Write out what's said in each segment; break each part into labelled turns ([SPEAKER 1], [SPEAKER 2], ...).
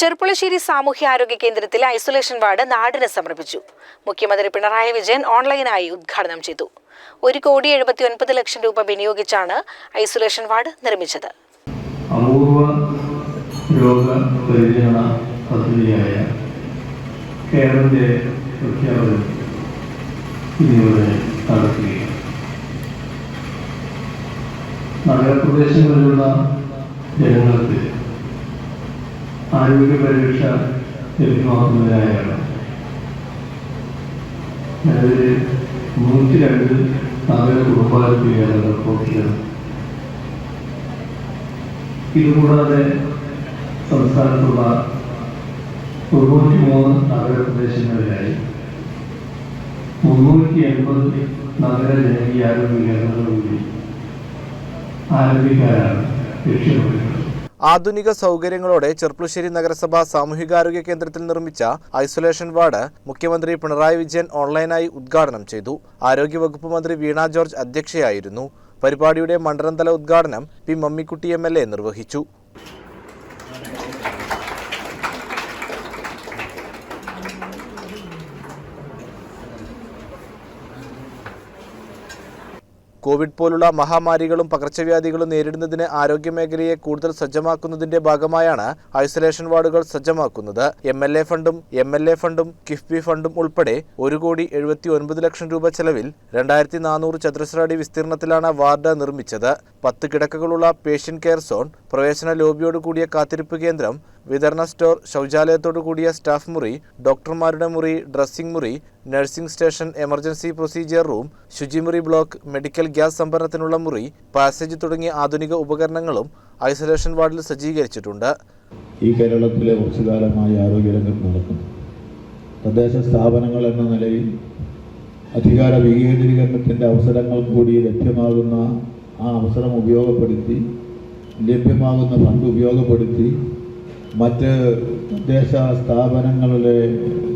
[SPEAKER 1] ചെർപ്പുളശ്ശേരി സാമൂഹ്യാരോഗ്യ കേന്ദ്രത്തിലെ isolation ward നാടിന് സമർപ്പിച്ചു. മുഖ്യമന്ത്രി പിണറായി വിജയൻ ഓൺലൈനായി ഉദ്ഘാടനം ചെയ്തു. ഒരു കോടി എഴുപത്തി ഒൻപത് ലക്ഷം രൂപ വിനിയോഗിച്ചാണ് ഐസൊലേഷൻ വാർഡ് നിർമ്മിച്ചത്.
[SPEAKER 2] അപൂർവ രോഗ പരിചരണ പദ്ധതിയായ കേരളത്തിലെ നഗരപ്രദേശങ്ങളിലുള്ള ജനങ്ങൾക്ക് ആരോഗ്യ പരിരക്ഷ ലഭ്യമാക്കുന്നതിനായാണ് അതായത് നൂറ്റി രണ്ട് നഗര റിപ്പോർട്ട് റിപ്പോർട്ടിലാണ്. ഇതുകൂടാതെ സംസ്ഥാനത്തുള്ള തൊണ്ണൂറ്റി മൂന്ന് നഗരപ്രദേശങ്ങളിലായി മുന്നൂറ്റി എൺപത് നഗര ജനകീയ ആരോഗ്യ കേന്ദ്രങ്ങൾ കൂടി ആരംഭിക്കാനാണ് ലക്ഷ്യമിടുന്നത്
[SPEAKER 3] ആധുനിക സൗകര്യങ്ങളോടെ ചെർപ്പുളശ്ശേരി നഗരസഭ സാമൂഹികാരോഗ്യ കേന്ദ്രത്തിൽ നിർമ്മിച്ച ഐസൊലേഷൻ വാർഡ് മുഖ്യമന്ത്രി പിണറായി വിജയൻ ഓൺലൈനായി ഉദ്ഘാടനം ചെയ്തു. ആരോഗ്യവകുപ്പ് മന്ത്രി വീണ ജോർജ് അധ്യക്ഷയായിരുന്നു. പരിപാടിയുടെ മണ്ഡലം തല ഉദ്ഘാടനം പി മമ്മിക്കുട്ടി എം നിർവഹിച്ചു. കോവിഡ് പോലുള്ള മഹാമാരികളും പകർച്ചവ്യാധികളും നേരിടുന്നതിന് ആരോഗ്യമേഖലയെ കൂടുതൽ സജ്ജമാക്കുന്നതിന്റെ ഭാഗമായാണ് ഐസൊലേഷൻ വാർഡുകൾ സജ്ജമാക്കുന്നത്. എം എൽ എ ഫണ്ടും എം എൽ എ ഫണ്ടും കിഫ്ബി ഫണ്ടും ഉൾപ്പെടെ ഒരു കോടി എഴുപത്തി ഒൻപത് ലക്ഷം രൂപ ചെലവിൽ രണ്ടായിരത്തി നാനൂറ് ചതുരശ്ര അടി വിസ്തീർണത്തിലാണ് വാർഡ് നിർമ്മിച്ചത്. പത്ത് കിടക്കകളുള്ള പേഷ്യന്റ് കെയർ സോൺ പ്രവേശന ലോബിയോട് കൂടിയ കാത്തിരിപ്പ് കേന്ദ്രം വിതരണ സ്റ്റോർ ശൗചാലയത്തോടു കൂടിയ സ്റ്റാഫ് മുറി ഡോക്ടർമാരുടെ മുറി ഡ്രസ്സിംഗ് മുറി nursing station emergency procedure room ശുചിമുറി ബ്ലോക്ക് മെഡിക്കൽ ഗ്യാസ് സംഭരണത്തിനുള്ള മുറി പാസേജ് തുടങ്ങിയ ആധുനിക ഉപകരണങ്ങളും ഐസൊലേഷൻ വാർഡിൽ സജ്ജീകരിച്ചിട്ടുണ്ട്.
[SPEAKER 4] ഈ കേരളത്തിലെ കുറച്ചുകാലമായി ആരോഗ്യരംഗത്ത് നടക്കുന്നു. തദ്ദേശ സ്ഥാപനങ്ങൾ എന്ന നിലയിൽ അധികാര വികേന്ദ്രീകരണത്തിന്റെ അവസരങ്ങൾ കൂടി ലഭ്യമാകുന്ന ആ അവസരം ഉപയോഗപ്പെടുത്തി ലഭ്യമാകുന്ന ഫണ്ട് ഉപയോഗപ്പെടുത്തി മറ്റ് തദ്ദേശ സ്ഥാപനങ്ങളിലെ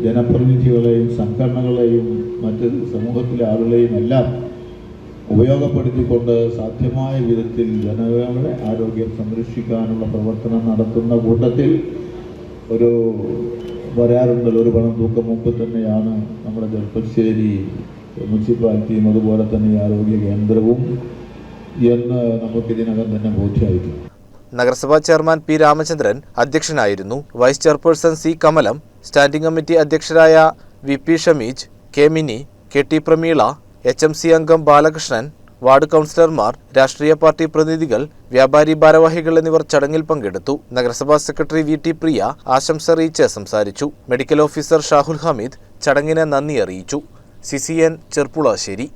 [SPEAKER 4] ജനപ്രതിനിധികളെയും സംഘടനകളെയും മറ്റ് സമൂഹത്തിലെ ആളുകളെയും എല്ലാം ഉപയോഗപ്പെടുത്തിക്കൊണ്ട് സാധ്യമായ വിധത്തിൽ ജനങ്ങളുടെ ആരോഗ്യം സംരക്ഷിക്കാനുള്ള പ്രവർത്തനം നടത്തുന്ന കൂട്ടത്തിൽ ഒരു വരാറുണ്ടൽ ഒരു പണം തൂക്കം മുമ്പ് തന്നെയാണ് നമ്മുടെ ചെറുപ്പശ്ശേരി മുനിസിപ്പാലിറ്റിയും അതുപോലെ തന്നെ ആരോഗ്യ കേന്ദ്രവും എന്ന് നമുക്ക് ഇതിനകം തന്നെ ബോധ്യമായിട്ടുണ്ട്.
[SPEAKER 3] നഗരസഭാ ചെയർമാൻ പി രാമചന്ദ്രൻ അധ്യക്ഷനായിരുന്നു. Vice chairperson C Kamalam standing committee അധ്യക്ഷരായ V P Shameej K Mini K T Prameela H M C അംഗം ബാലകൃഷ്ണൻ വാർഡ് കൗൺസിലർമാർ രാഷ്ട്രീയ പാർട്ടി പ്രതിനിധികൾ വ്യാപാരി ഭാരവാഹികൾ എന്നിവർ ചടങ്ങിൽ പങ്കെടുത്തു. നഗരസഭാ സെക്രട്ടറി വി ടി പ്രിയ ആശംസ അറിയിച്ച് സംസാരിച്ചു. മെഡിക്കൽ ഓഫീസർ ഷാഹുൽ ഹമീദ് ചടങ്ങിന് നന്ദി അറിയിച്ചു. C C N Cherpulassery.